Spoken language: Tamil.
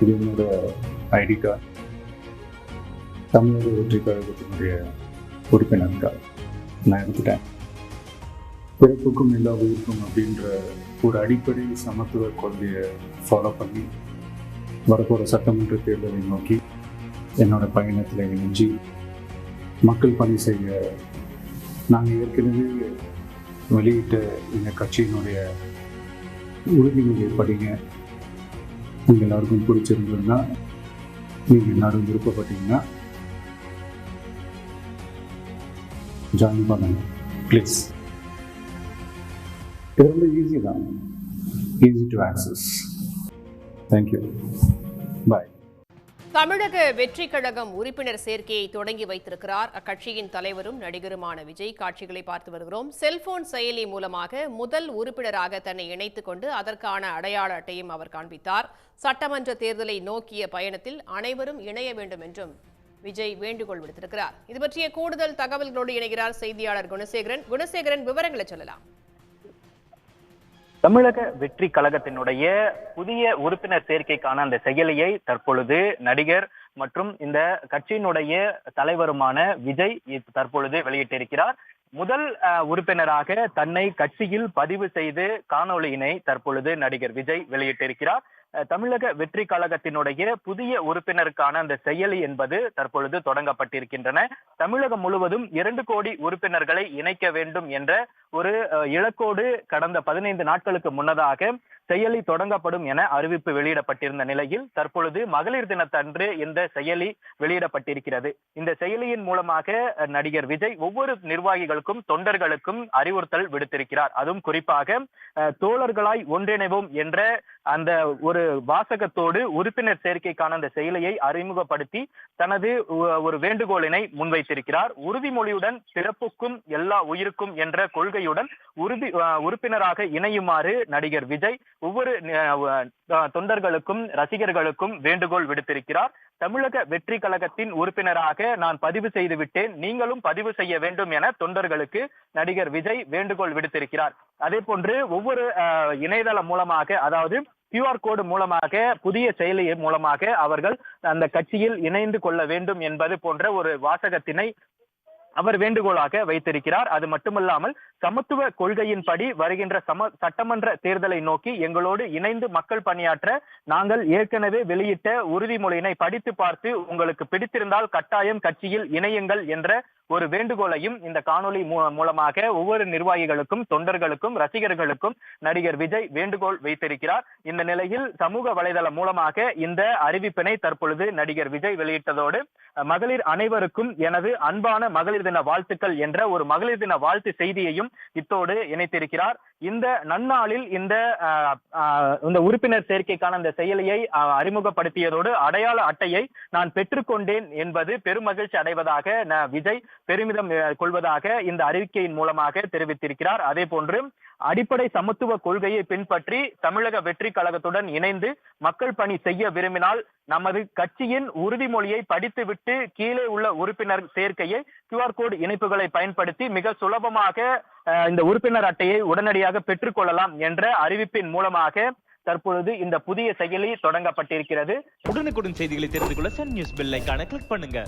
இது என்னோட ஐடி கார்டு தமிழக வெற்றி கழகத்தினுடைய உறுப்பினர் கார்டு நான் எடுத்துட்டேன். பிறப்புக்கும் எல்லா உயிருக்கும் அப்படின்ற ஒரு அடிப்படை சமத்துவ கொள்கையை ஃபாலோ பண்ணி வரப்போகிற சட்டமன்ற தேர்தலை நோக்கி என்னோட பயணத்தில் இணைஞ்சு மக்கள் பணி செய்ய நாங்கள் ஏற்கனவே வெளியிட்ட எங்கள் கட்சியினுடைய உறுதிமொழியை படிங்க உங்கள் எல்லாருக்கும் பிடிச்சிருந்ததுன்னா நீங்கள் எல்லாரும் விருப்பப்பட்டீங்கன்னா ஜாயின் பண்ணுங்க. ப்ளீஸ் இது ரொம்ப ஈஸி தான். Easy to access thank you bye Tamilaga Vettri Kazhagam உறுப்பினர் சேர்க்கையை தொடங்கி வைத்திருக்கிறார். அக்கட்சியின் தலைவரும் நடிகருமான விஜய். காட்சிகளை பார்த்து வருகிறோம். செல்போன் செயலி மூலமாக முதல் உறுப்பினராக தன்னை இணைத்துக் கொண்டு அதற்கான அடையாள அட்டையும் அவர் காண்பித்தார். சட்டமன்ற தேர்தலை நோக்கிய பயணத்தில் அனைவரும் இணைய வேண்டும் என்றும் விஜய் வேண்டுகோள் விடுத்திருக்கிறார். இது பற்றிய கூடுதல் தகவல்களோடு இணைகிறார் செய்தியாளர் குணசேகரன். குணசேகரன் விவரங்களை சொல்லலாம். தமிழக வெற்றி கழகத்தினுடைய புதிய உறுப்பினர் சேர்க்கைக்கான அந்த செயலியை தற்பொழுது நடிகர் மற்றும் இந்த கட்சியினுடைய தலைவருமான விஜய் தற்பொழுது வெளியிட்டிருக்கிறார். முதல் உறுப்பினராக தன்னை கட்சியில் பதிவு செய்து காணொளியினை தற்பொழுது நடிகர் விஜய் வெளியிட்டிருக்கிறார். தமிழக வெற்றி கழகத்தினுடைய புதிய உறுப்பினருக்கான அந்த செயலி என்பது தற்பொழுது தொடங்கப்பட்டிருக்கின்றன. தமிழகம் முழுவதும் இரண்டு கோடி உறுப்பினர்களை இணைக்க வேண்டும் என்ற ஒரு இலக்கோடு கடந்த பதினைந்து நாட்களுக்கு முன்னதாக செயலி தொடங்கப்படும் என அறிவிப்பு வெளியிடப்பட்டிருந்த நிலையில் தற்பொழுது மகளிர் தினத்தன்று இந்த செயலி வெளியிடப்பட்டிருக்கிறது. இந்த செயலியின் மூலமாக நடிகர் விஜய் ஒவ்வொரு நிர்வாகிகளுக்கும் தொண்டர்களுக்கும் அறிவுறுத்தல் விடுத்திருக்கிறார். அதுவும் குறிப்பாக அஹ், தோழர்களாய் ஒன்றிணைவோம் என்ற அந்த ஒரு வாசகத்தோடு உறுப்பினர் சேர்க்கைக்கான அந்த செயலியை அறிமுகப்படுத்தி தனது ஒரு வேண்டுகோளினை முன்வைத்திருக்கிறார். உறுதிமொழியுடன் பிறப்புக்கும் எல்லா உயிருக்கும் என்ற கொள்கையுடன் உறுதி உறுப்பினராக இணையுமாறு நடிகர் விஜய் ஒவ்வொரு தொண்டர்களுக்கும் ரசிகர்களுக்கும் வேண்டுகோள் விடுத்திருக்கிறார். தமிழக வெற்றி கழகத்தின் உறுப்பினராக நான் பதிவு செய்து விட்டேன் நீங்களும் பதிவு செய்ய வேண்டும் என தொண்டர்களுக்கு நடிகர் விஜய் வேண்டுகோள் விடுத்திருக்கிறார். அதே போன்று ஒவ்வொரு இணையதளம் மூலமாக அதாவது கியூஆர் கோடு மூலமாக புதிய செயலி மூலமாக அவர்கள் அந்த கட்சியில் இணைந்து கொள்ள வேண்டும் என்பது போன்ற ஒரு வாசகத்தினை அவர் வேண்டுகோளாக வைத்திருக்கிறார். அது மட்டுமல்லாமல் சமத்துவ கொள்கையின்படி வருகின்ற சம சட்டமன்ற தேர்தலை நோக்கி எங்களோடு இணைந்து மக்கள் பணியாற்ற நாங்கள் ஏற்கனவே வெளியிட்ட உறுதிமொழியினை படித்து பார்த்து உங்களுக்கு பிடித்திருந்தால் கட்டாயம் கட்சியில் இணையுங்கள் என்ற ஒரு வேண்டுகோளையும் இந்த காணொலி மூ- மூலமாக ஒவ்வொரு நிர்வாகிகளுக்கும் தொண்டர்களுக்கும் ரசிகர்களுக்கும் நடிகர் விஜய் வேண்டுகோள் வைத்திருக்கிறார். இந்த நிலையில் சமூக வலைதளம் மூலமாக இந்த அறிவிப்பினை தற்பொழுது நடிகர் விஜய் வெளியிட்டதோடு மகளிர் அனைவருக்கும் எனது அன்பான மகளிர் தின வாழ்த்துக்கள் என்ற ஒரு மகளிர் தின வாழ்த்து செய்தியையும் இத்தோடு இணைத்திருக்கிறார். இந்த நன்னாளில் இந்த இந்த உறுப்பினர் சேர்க்கைக்கான இந்த செயலியை அறிமுகப்படுத்தியதோடு அடையாள அட்டையை நான் பெற்றுக்கொண்டேன் என்பது பெருமகிழ்ச்சி அடைவதாக விஜய் பெருமிதம் கொள்வதாக இந்த அறிவிக்கையின் மூலமாக தெரிவித்திருக்கிறார். அதே போன்று அடிப்படை சமத்துவ கொள்கையை பின்பற்றி தமிழக வெற்றி கழகத்துடன் இணைந்து மக்கள் பணி செய்ய விரும்பினால் நமது கட்சியின் உறுதிமொழியை படித்துவிட்டு கீழே உள்ள உறுப்பினர் சேர்க்கையை கியூஆர் கோடு இணைப்புகளை பயன்படுத்தி மிக சுலபமாக இந்த உறுப்பினர் அட்டையை உடனடியாக பெற்றுக்கொள்ளலாம் என்ற அறிவிப்பின் மூலமாக தற்பொழுது இந்த புதிய செயலி தொடங்கப்பட்டிருக்கிறது. உடனுக்குடன் செய்திகளை தெரிந்து கொள்ள சன் நியூஸ் பெல் ஐகானை கிளிக் பண்ணுங்க.